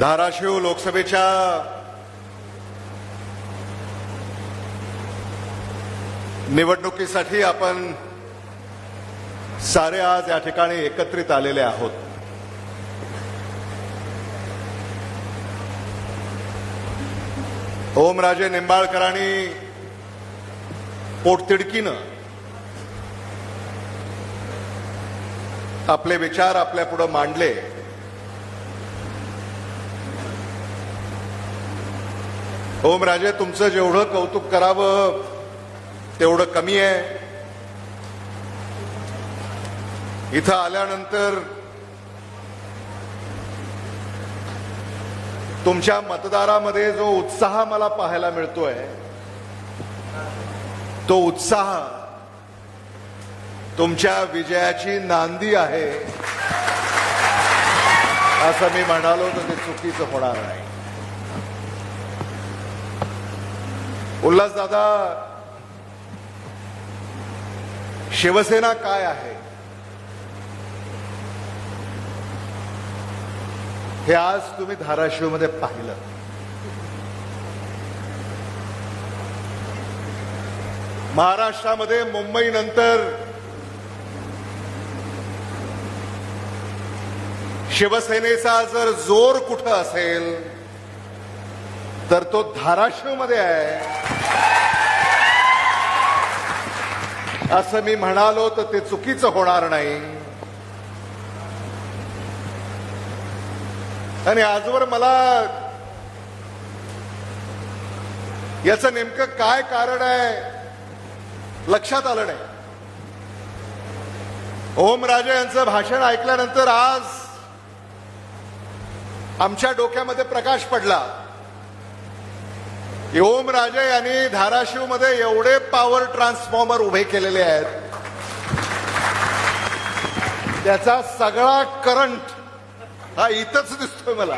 धाराशिव लोकसभेच्या निवडणुकीसाठी आपण सारे आज या ठिकाणी एकत्रित आलेले आहोत. ओमराजे निंबाळकरांनी पोटतिडकीनं आपले विचार आपल्या पुढे मांडले. हो ओमराजे तुमचं जेवढं कौतुक करावं तेवढं कमी आहे. इथं आल्यानंतर तुमच्या मतदारामध्ये जो उत्साह मला पाहायला मिळतोय तो उत्साह तुमच्या विजयाची नांदी आहे. असं मी म्हणालो तर ते चुकीचं होणार नाही. उल्हास दादा शिवसेना काय आहे? हे आज तुम्ही धाराशिवमध्ये पाहिलं. महाराष्ट्रामध्ये मुंबईनंतर शिवसेनेचा जर जोर कुठं असेल तर तो धाराशिवमध्ये आहे. असं मी म्हणालो तर ते चुकीचं होणार नाही. आणि आजवर मला याचं नेमकं काय कारण आहे लक्षात आलं नाही. ओमराजे यांचं भाषण ऐकल्यानंतर आज आमच्या डोक्यामध्ये प्रकाश पडला. ओम ओमराजे यांनी धाराशिवमध्ये एवढे पॉवर ट्रान्सफॉर्मर उभे केलेले आहेत. त्याचा सगळा करंट हा इथंच दिसतोय मला.